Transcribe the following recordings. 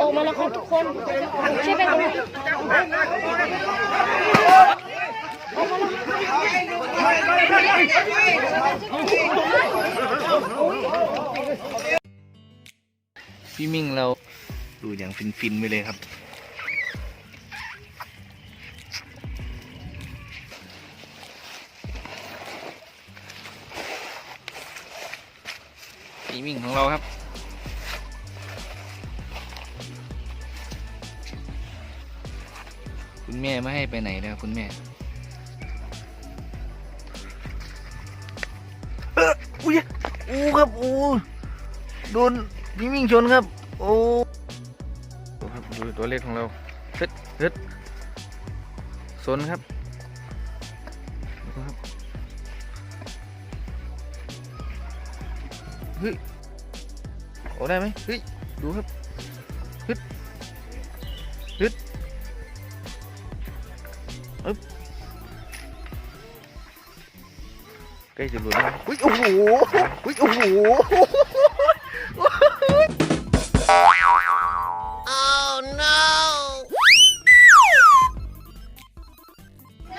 ออกมาแล้วครับทุกคนช่ไหมครับ พี่มิ่งเราดูอย่างฟินๆไปเลยครับพี่มิ่งของเราครับคุณแม่ไม่ให้ไปไหนนะครับคุณแม่ อู้ครับอู้โดนพี่มิ่งชนครับ โอ้ดูครับดูตัวเลขของเราเฮ็ดเฮ็ดสนครับครับเฮ้ยโอ้ได้ไหมเฮ้ยดูครับฮึดฮึดอึ๊บ ล้จะหลุดแล้วอุ้ยโอ้โหอุ้ยโอ้โห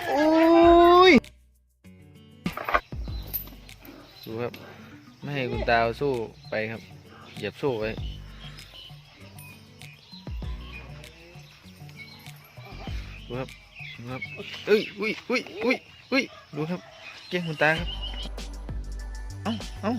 โอ้ยดูครับ ไม่ให้คุณตาเอาสู้ไปครับ เหยียบสู้ไว้ดูครับดูครับเอ้ยอุ้ยอุ้ยอุ้ยอุ้ยดูครับ เกี้ยงคุณตาครับ เอาเอา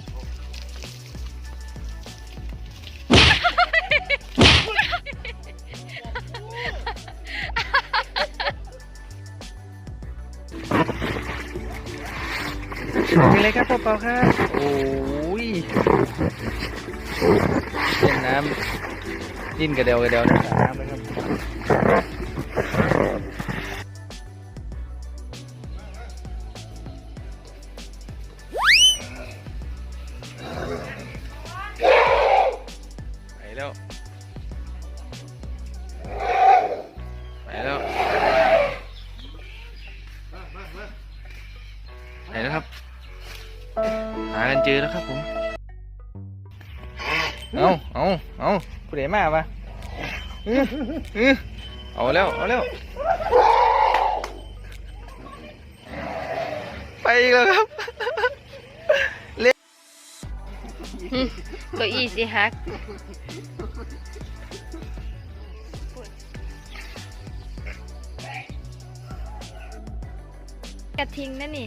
มีอะไรครับเปล่าๆครับโอ้ยเล่นน้ำดิ้นกระเดวกระเดวในสระน้ำเลยครับ เจอแล้วครับผมเอาเอาเอาผู้ใดมาปะอื้ออื้อเอาแล้วเอาแล้วไปอีกแล้วครับเก็อีสิฮักกระทิงนั่นนี่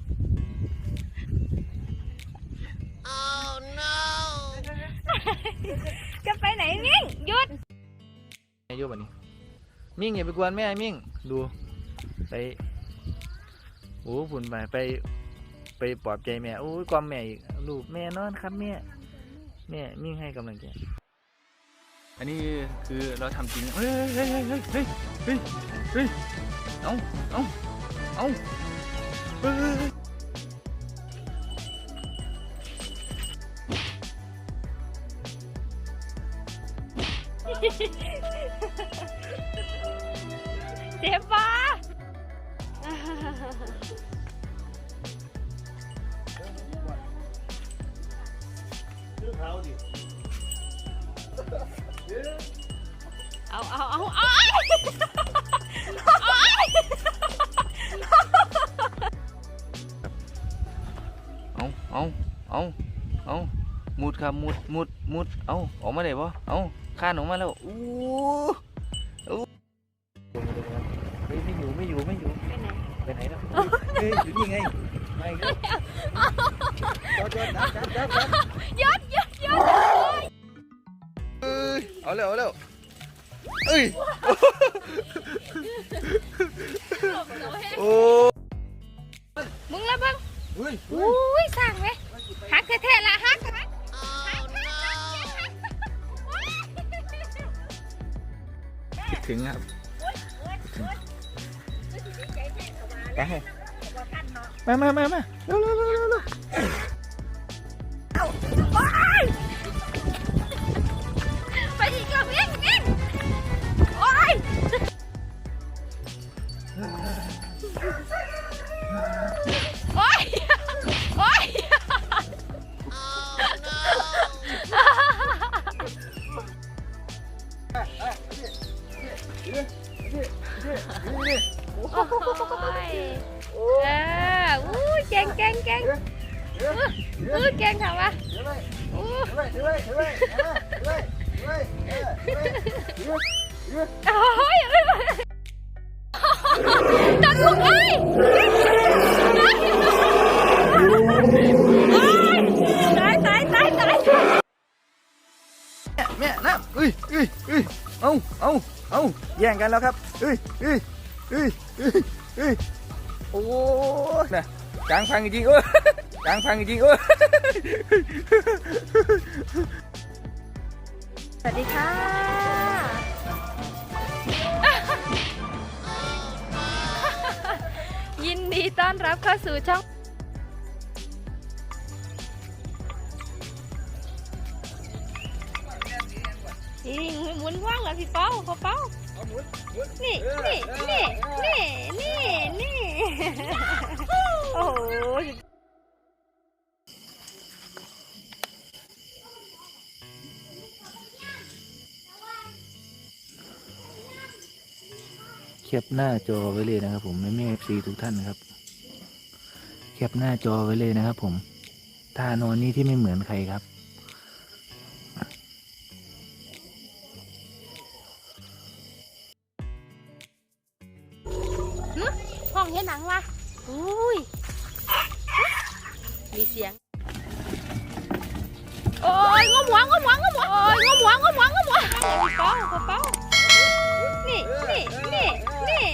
จะไปไหนมิ่งหยุดอายุแบบนี้ มิ่งอย่าไปกวนแม่มิ่ง ดู ไปโอ้ฝุ่นไปไป ไปปลอบใจแม่โอ้ยความแม่อีกลูกแม่นอนครับแม่แม่มิ่งให้กำลังใจอันนี้คือเราทำจริงเฮ้ยเฮ้ยเฮ้ยเฮ้ยเฮ้ยเฮ้ยเฮ้ยเอาเอาเอาเฮ้ย เอาเอาเอาเอาเอาเอาเอาเอามุดครับมุดมุดมุดเอาออกมาได้ปะเอาข้านออกมาแล้วอู้ ไม่อยู่ไม่อยู่ไม่อยู่ ไปไหนไปไหนแล้วเฮ้ยอยู่นี่ไงไม่ก็จอดจอดจับจับจับยศยศยศเอ้ยเอาเร็วเอาเร็วเอ้ยโอ้มึงละเบ้างเฮ้ยอุ้ยสั่งไหมหักแท้ๆละหักหักหักหักหักคิดถึงครับ ไปมามามาเร็วเร็วเร็วเร็วเร็วไปอีกแล้ววิ่งวิ่งโอ้ยโอ้ยโอ้ยโอ้ ยเอออู้เก่งเก่งเก่งอู้เก่งทำวะอู้โอ้ยจัดลูกเอ้ยตายตายตายตายแม่นะเอ้ยเอ้ยเอ้ยเอาเอาเอาแย่งกันแล้วครับเอ้ยเอ้ยเอ้ยเอ้ย เอ้ยโอ้ยนะกลางพังจริงๆเอ้ยกลางพังจริงๆเอ้ยสวัสดีค่ะ ยินดีต้อนรับเข้าสู่ช่องนี่หมุนว่างเหรอพี่เป้าพ่อเป้านี่ นี่นี่นี่นี่นี่โอ้โหแคปหน้าจอไว้เลยนะครับ ผมแม่แม่เอฟซีทุกท่านครับ แคปหน้าจอไว้เลยนะครับ ผมท่านอนนี้ที่ไม่เหมือนใครครับ เห็นหนังวะอุ้ยมีเสียง โอ้ยงมหัวงมหัวงมหัวโอ้ยงมหัวงมหัวงมหัวพี่เป้าพี่เป้านี่นี่นี่